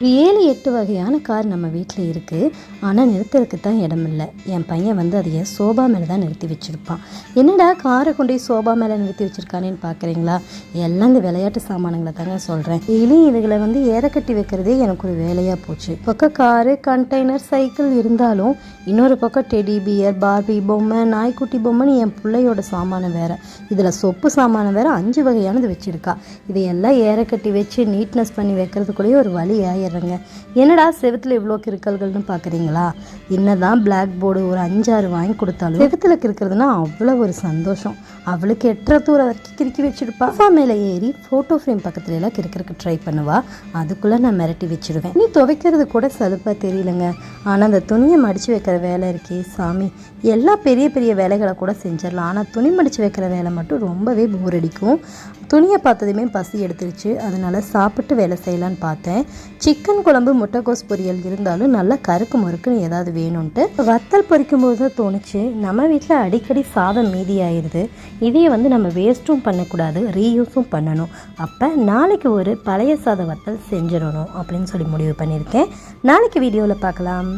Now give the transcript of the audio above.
ஒரு ஏழு எட்டு வகையான கார் நம்ம வீட்டில் இருக்குது ஆனால் நிறுத்துறதுக்கு தான் இடம் இல்லை. என் பையன் வந்து அதைய சோபா மேலே தான் நிறுத்தி வச்சுருப்பான். என்னடா காரை கொண்டு போய் சோபா மேலே நிறுத்தி வச்சுருக்கானேன்னு பார்க்குறீங்களா எல்லாம் இந்த விளையாட்டு சாமானுங்களை தாங்க சொல்கிறேன் இனி இதுகளை வந்து ஏற கட்டி வைக்கிறதே எனக்கு ஒரு வேலையாக போச்சு. பக்கம் காரு கண்டெய்னர் சைக்கிள் இருந்தாலும் இன்னொரு பக்கம் டெடி பியர் பார்பி பொம்மை நாய்க்குட்டி பொம்மைன்னு என் பிள்ளையோட சாமானம் வேறு. இதில் சொப்பு சாமானம் வேறு அஞ்சு வகையானது வச்சுருக்கா. இதையெல்லாம் ஏற கட்டி வச்சு நீட்னஸ் பண்ணி வைக்கிறதுக்குள்ளேயே ஒரு வழி ஆயிடுறேங்க என்னடா செவத்தில் இவ்வளோ கிறுக்கல்கள்னு பார்க்குறீங்களா என்ன தான் பிளாக் போர்டு ஒரு அஞ்சாறு வாங்கி கொடுத்தாலும் செவத்தில் கிறுக்கிறதுனா அவ்வளோ ஒரு சந்தோஷம். அவளுக்கு எட்டரை தூரம் வரைக்கும் கிறுக்கி வச்சுருப்பா. சோஃபா மேலே ஏறி ஃபோட்டோ ஃப்ரேம் பக்கத்துல எல்லாம் கிறுக்கிறதுக்கு ட்ரை பண்ணுவா. அதுக்குள்ளே நான் மிரட்டி வச்சுருவேன். நீ துவைக்கிறது கூட சலுப்பாக தெரியலங்க. ஆனால் அந்த துணியை மடித்து வைக்கிற வேலை இருக்கே சாமி. எல்லா பெரிய பெரிய வேலைகளை கூட செஞ்சிடலாம். ஆனால் துணி மடித்து வைக்கிற வேலை மட்டும் ரொம்பவே போர் அடிக்கும். துணியை பார்த்ததுமே பசி எடுத்துருச்சு. அதனால் சாப்பிட்டு வேலை செய்யலான்னு பார்த்தேன். சிக்கன் குழம்பு முட்டைக்கோஸ் பொரியல் இருந்தாலும் நல்லா கருக்கு முறுக்குன்னு ஏதாவது வேணும்ன்ட்டு வத்தல் பொரிக்கும் போது தான் தோணுச்சு. நம்ம வீட்டில் அடிக்கடி சாதம் மீதி ஆயிடுது இதையே வந்து நம்ம வேஸ்ட்டும் பண்ணக்கூடாது ரீயூஸும் பண்ணணும். அப்போ நாளைக்கு ஒரு பழைய சாத வத்தல் செஞ்சிடணும் அப்படின்னு சொல்லி முடிவு பண்ணியிருக்கேன். நாளைக்கு வீடியோவில் பார்க்கலாம்.